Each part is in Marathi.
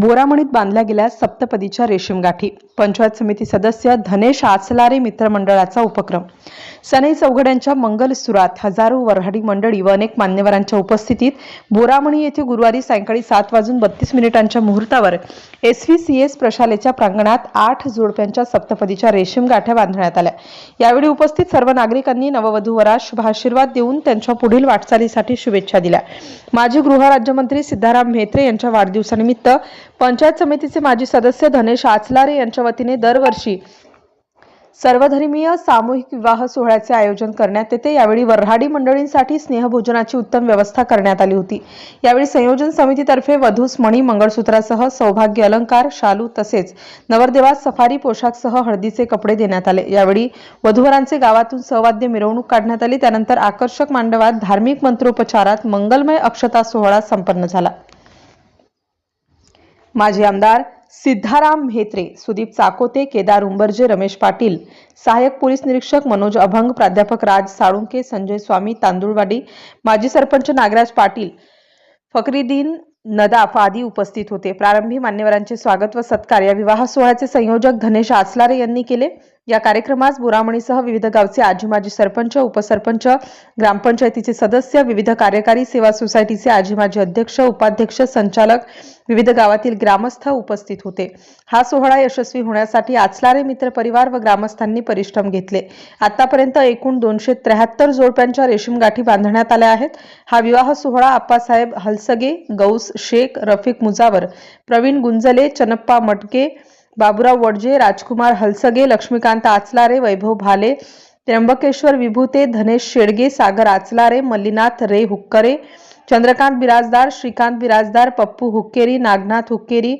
बोरामणीत बांधल्या गेल्या सप्तपदीच्या रेशीम गाठी पंचायत समिती सदस्य धनेश आचलारे मित्रमंडळाचा उपक्रम. सनई चौघड्यांच्या मंगलसुरात हजारो वऱ्हाडी मंडळी व अनेक मान्यवरांच्या उपस्थितीत बोरामणी येथे गुरुवारी सायंकाळी सात वाजून बत्तीस मिनिटांच्या मुहूर्तावर एस व्ही सी एस प्रशालेच्या प्रांगणात आठ जोडप्यांच्या सप्तपदीच्या रेशीम गाठ्या बांधण्यात आल्या. यावेळी उपस्थित सर्व नागरिकांनी नववधूवरास शुभाशीर्वाद देऊन त्यांच्या पुढील वाटचालीसाठी शुभेच्छा दिल्या. माजी गृहराज्यमंत्री सिद्धाराम म्हेत्रे यांच्या वाढदिवसानिमित्त पंचायत समितीचे माजी सदस्य धनेश आचलारे यांच्या वतीने दरवर्षी सर्वधर्मीय सामूहिक विवाह सोहळ्याचे आयोजन करण्यात येते. यावेळी वऱ्हाडी मंडळींसाठी स्नेहभोजनाची उत्तम व्यवस्था करण्यात आली होती. यावेळी संयोजन समितीतर्फे वधूस मणी मंगळसूत्रासह सौभाग्य अलंकार शालू तसेच नवरदेवास सफारी पोशाखसह हळदीचे कपडे देण्यात आले. यावेळी वधूवरांचे गावातून सहवाद्य मिरवणूक काढण्यात आली. त्यानंतर आकर्षक मांडवात धार्मिक मंत्रोपचारात मंगलमय अक्षता सोहळा संपन्न झाला. माजी आमदार सिद्धाराम म्हेत्रे सुदीप चाकोते केदार उंबरजे रमेश पाटील सहाय्यक पोलीस निरीक्षक मनोज अभंग प्राध्यापक राज साळुंके संजय स्वामी तांदुळवाडी माजी सरपंच नागराज पाटील फकरीदीन नदाफ आदी उपस्थित होते. प्रारंभी मान्यवरांचे स्वागत व सत्कार. या विवाह सोहळ्याचे संयोजक धनेश आचलारे यांनी केले. या कार्यक्रमास बुरामणीसह विविध गावचे आजी माजी सरपंच उपसरपंच ग्रामपंचायतीचे सदस्य विविध कार्यकारी सेवा सोसायटीचे आजी माजी अध्यक्ष उपाध्यक्ष संचालक विविध गावातील ग्रामस्थ उपस्थित होते. हा सोहळा यशस्वी होण्यासाठी आचलारे मित्र परिवार व ग्रामस्थांनी परिश्रम घेतले. आतापर्यंत एकूण दोनशे त्र्याहत्तर जोडप्यांच्या रेशीम गाठी बांधण्यात आल्या आहेत. हा विवाह सोहळा आप्पासाहेब हलसगे गौस शेख रफिक मुजावर प्रवीण गुंजले चनप्पा मटके बाबुराव वडजे राजकुमार हलसगे लक्ष्मीकांत आचलारे वैभव भाले त्र्यंबकेश्वर विभूते धनेश शेडगे सागर आचलारे मल्लीनाथ रे हुक्करे चंद्रकांत बिराजदार श्रीकांत बिराजदार पप्पू हुक्केरी नागनाथ हुक्केरी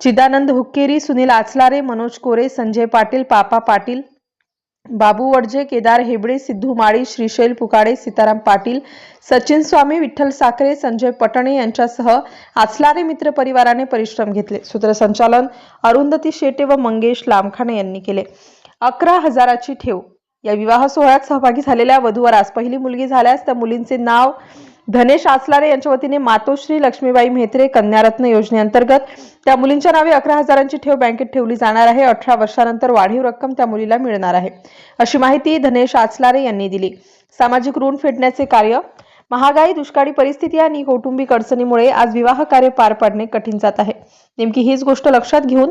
चिदानंद हुक्केरी सुनील आचलारे मनोज कोरे संजय पाटील पापा पाटील बाबू वडजे केदार हेबडे सिद्धू माळी श्रीशैल पुकाडे सीताराम पाटील सचिन स्वामी विठ्ठल साखरे संजय पटणे यांच्यासह आचलारे मित्र परिवाराने परिश्रम घेतले. सूत्रसंचालन अरुंधती शेटे व मंगेश लामखाने यांनी केले. अकरा हजाराची ठेव. या विवाह सोहळ्यात सहभागी झालेल्या वधूवरास पहिली मुलगी झाल्यास त्या मुलींचे नाव धनेश आसलारे यांच्या वतीने मातोश्री लक्ष्मीबाई म्हेत्रे कन्यारत्न योजनेअंतर्गत त्या मुलींच्या नावे अकरा हजारांची ठेव बँकेत ठेवली जाणार आहे. अठरा वर्षानंतर वाढीव रक्कम त्या मुलीला मिळणार आहे. अशी माहिती धनेश आचलारे यांनी दिली. सामाजिक ऋण फेडण्याचे कार्य महागाई दुष्काळी परिस्थिती आणि कौटुंबिक अडचणीमुळे आज विवाह कार्य पार पाडणे कठीण जात आहे. नेमकी हीच गोष्ट लक्षात घेऊन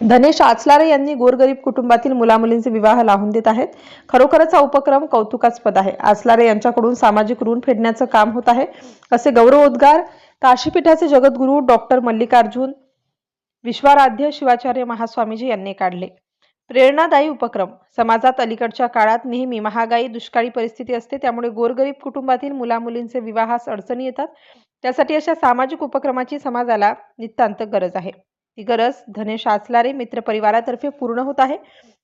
धनेश आचलारे यांनी गोरगरीब कुटुंबातील मुलामुलींचे विवाह लावून देत आहेत. खरोखरच हा उपक्रम कौतुकास्पद आहे. आचलारे यांच्याकडून सामाजिक ऋण फेडण्याचं काम होत आहे. असे गौरवोद्गार काशीपीठाचे जगद्गुरू डॉक्टर मल्लिकार्जुन विश्वाराध्य शिवाचार्य महास्वामीजी यांनी काढले. प्रेरणादायी उपक्रम. समाजात अलीकडच्या काळात नेहमी महागाई दुष्काळी परिस्थिती असते त्यामुळे गोरगरीब कुटुंबातील मुलामुलींचे विवाहास अडचणी येतात. त्यासाठी अशा सामाजिक उपक्रमाची समाजाला नितांत गरज आहे. ही गरज धनेश आचलारे मित्र परिवारातर्फे पूर्ण होत आहे.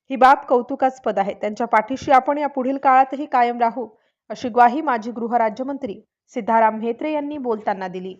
ही बाब कौतुकास्पद आहे. त्यांच्या पाठीशी आपण या पुढील काळातही कायम राहू अशी ग्वाही माजी गृहराज्यमंत्री सिद्धाराम म्हेत्रे यांनी बोलताना दिली.